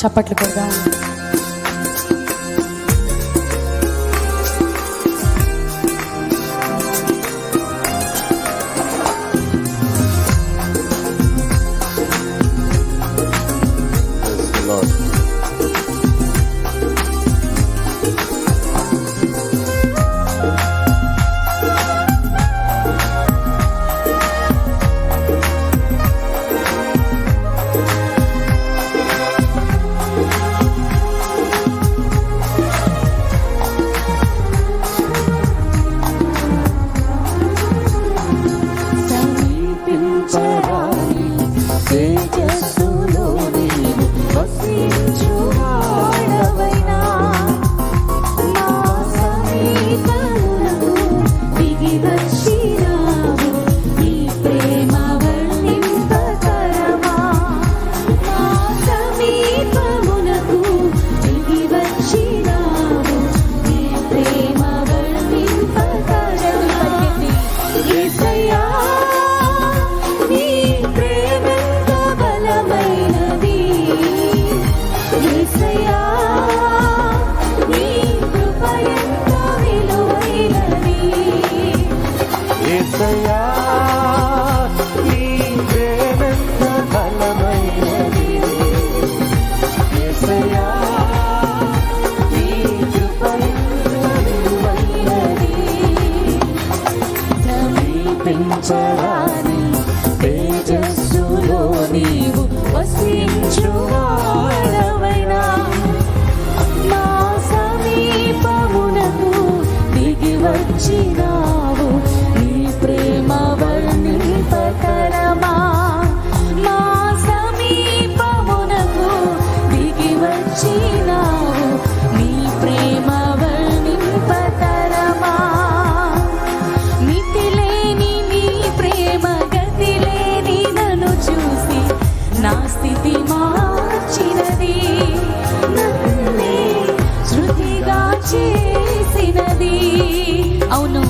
చప్పట్లు కొడదాం. వసించరాని సమీపమునకు దిగి వచ్చినావు. శక్తి మార్చినది. నన్నే శృతిగా చేసినది. అవును.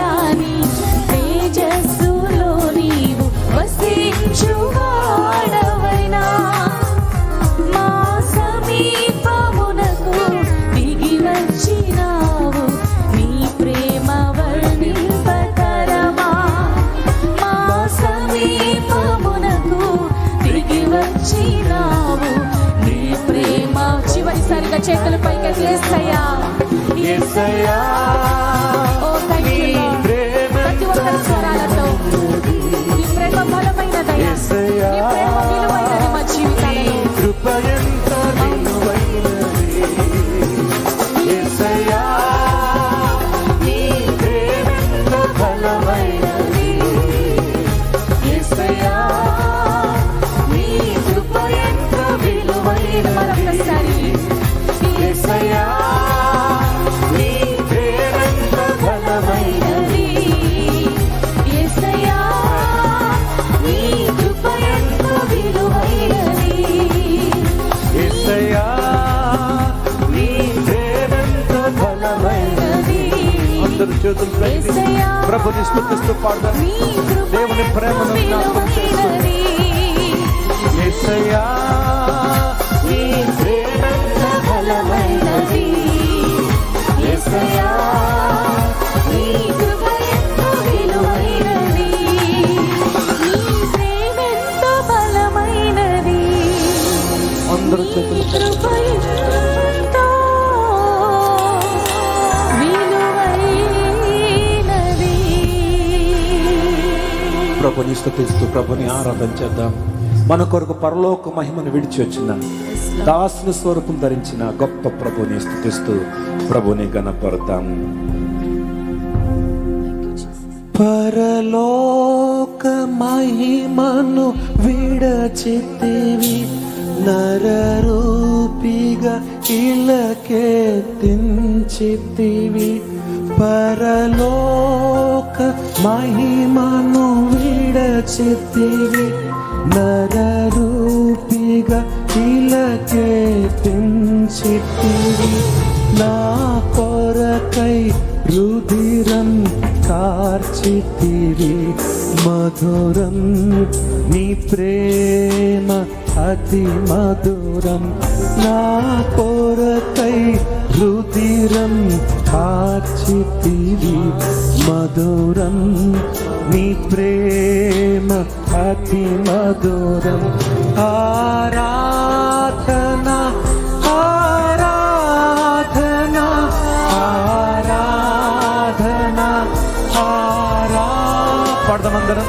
సమీపించరాని తేజస్సులో నీవు వసించువాడవైనా. మా సమీపమునకు దిగి వచ్చినావు నీ ప్రేమ వర్ణింపతరమా మా సమీపమునకు దిగి వచ్చినావు నీ ప్రేమ చివరిసారిగా చేతుల పైకి ఎత్తులేస్తాయా ఇద్దరు చేతులు ప్రభుని స్థుతిస్తూ పాడదాం దేవుని ప్రేమను జ్ఞాపకం చేస్తుంది. ప్రభుని స్థుతిస్తూ ప్రభుని ఆరాధన చేద్దాం. మన కొరకు పరలోక మహిమను విడిచి వచ్చిన దాసుని స్వరూపం ధరించిన గొప్ప ప్రభుని స్థుతిస్తూ ప్రభుని గణపడతాం పరలోక మహిమను విడచితివి నరరూపిగా ఇలకెత్తించితివి పరలోక మహిమను విడచితివి నరరూపిగా ఇలకెత్తించితివి నా కొరకై రుధిరం కార్చితివి మధురం నీ ప్రేమ అతి మధురం నా కొరకై రుధిరం అతివి మధురం. నీ ప్రేమ అతి మధురం. ఆరాధన ఆరాధన ఆరాధన ఆరా పాడదాం అందరం.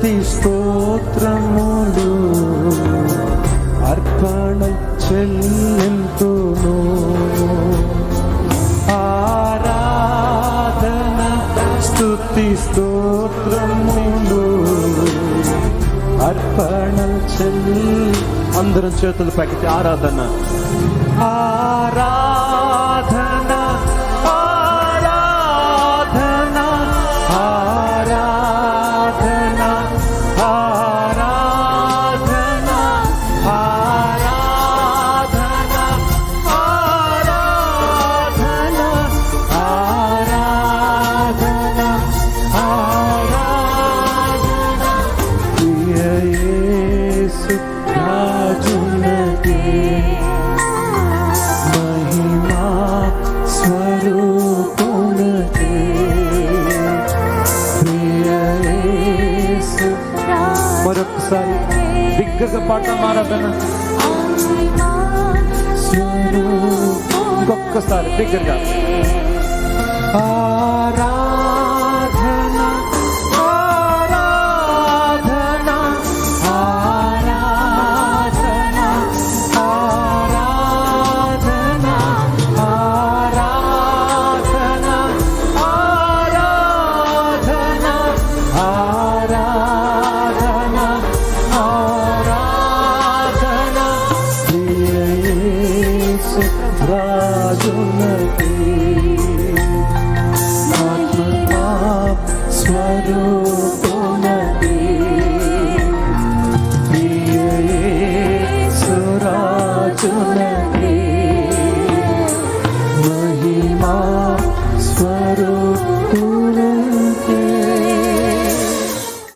స్తుతి స్తోత్రములు అర్పణ చెల్లింపును ఆరాధన స్తుతి స్తోత్రములు అర్పణ చెల్లి అందరం చేతులు పైకి ఆరాధన. ఆరా స్వరూపునకే మరొకసారి దిగ్గజ పాట మారాధన ఒక్కసారి దిగ్గజ ఆరా Swadhu Swadhu